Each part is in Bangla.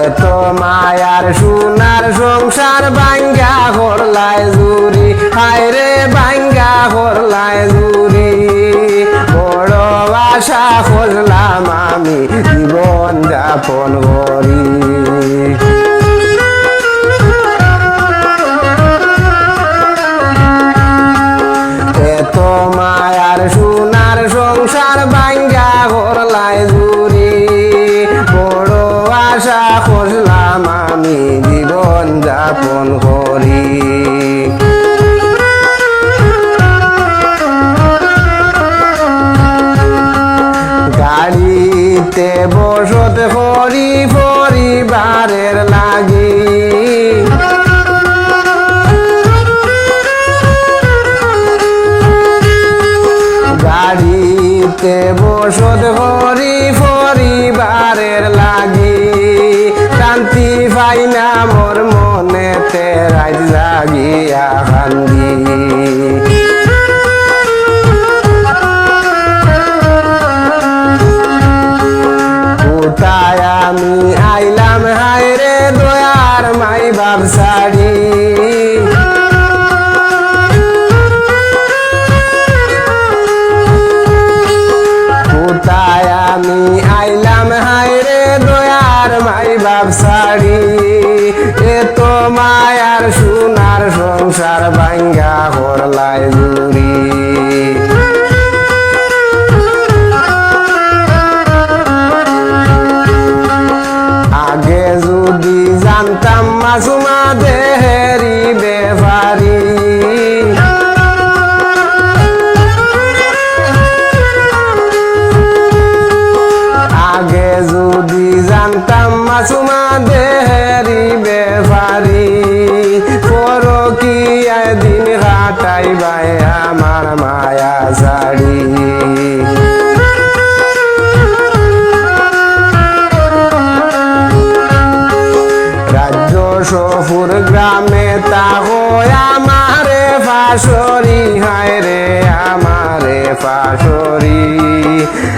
এত মায়ার সোনার সংসার বাঙ্গা হরলায় জুরি হায়রে বাঙ্গা হরলায় জুরি বড় আশা খুঁজলাম আমি জীবন যাপন করি। আশা করলাম আমি জীবন যাপন করি। গাড়িতে বসত পাই না মোর মনেতে রাজ জাগিয়া কান্দি কোথায় আমি আইলাম হায় দয়ার মাই বাপ বাপ শাড়ি। তো মায়ার সোনার সংসার ভাঙ্গা হরলাই জুড়ি। আগে যদি জানতাম মাসুমা জানতাম মাসুমা দেহেরি বেপারি পরকি দিন কাটাই বাই আমার মায়া শাড়ি। রাজ্য সফুর গ্রামে তাহো আমারে ফাঁসরি হায় রে আমারে ফাঁসরি। তো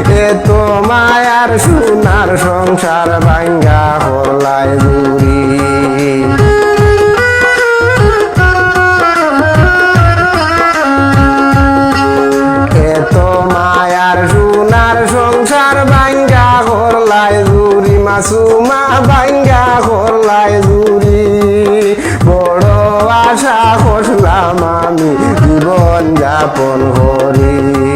এ তো মায়ার সোনার সংসার ভাঙ্গা হলাই জুরি এত মায়ার সোনার সংসার ভাঙ্গা করলাই জুরি মাসুমা ভাঙ্গা করলাই জুরি বড় আশা করলাম আমি জীবন যাপন করি।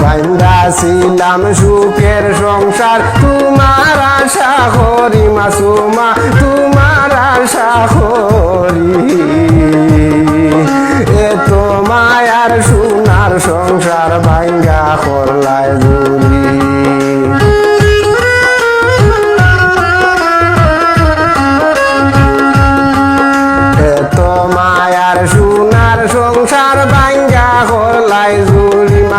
বাইন্দা ছিলাম সুখের সংসার। তোমার আশা করি মাসুমা তোমার আশা করি। এ এত মায়ার সোনার সংসার ভাঙ্গা করলায় জুরি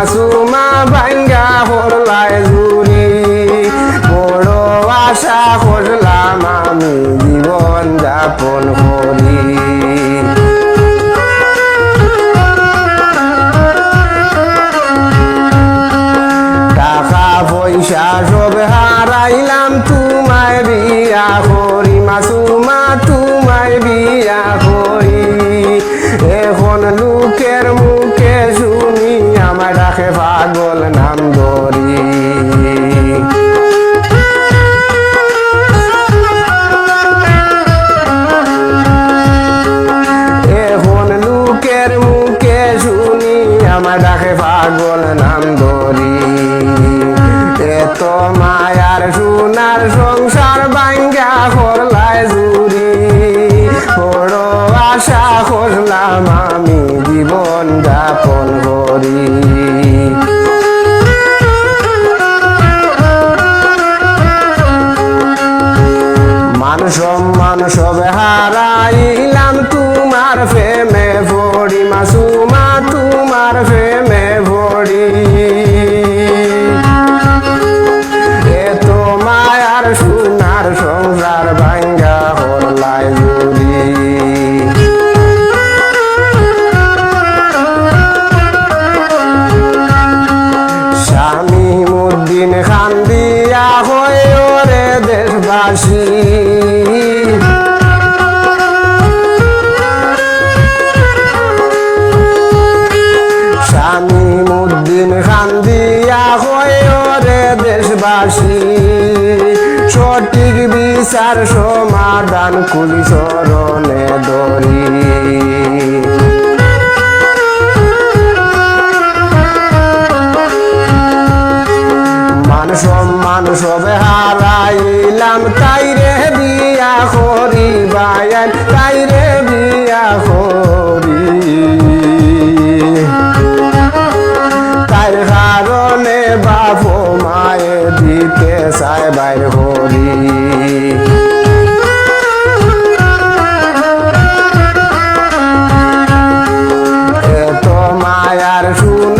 মাসুমা ভাঙ্গা করলাই জুরি বড় আশা করলাম আমি জীবন যাপন করি। পাগল নাম ধরি। এখন লোকের মুখে শুনি আমার ডাকে পাগল নাম ধরি। এত মায়ার সোনার সংসার বাঙ্গা করলায় জুরি বড় আশা করলাম আমি জীবন যাপন বিচার সমাধান কুলি চরণে দরি। মানুষ সম্মান এত মায়ার সুনা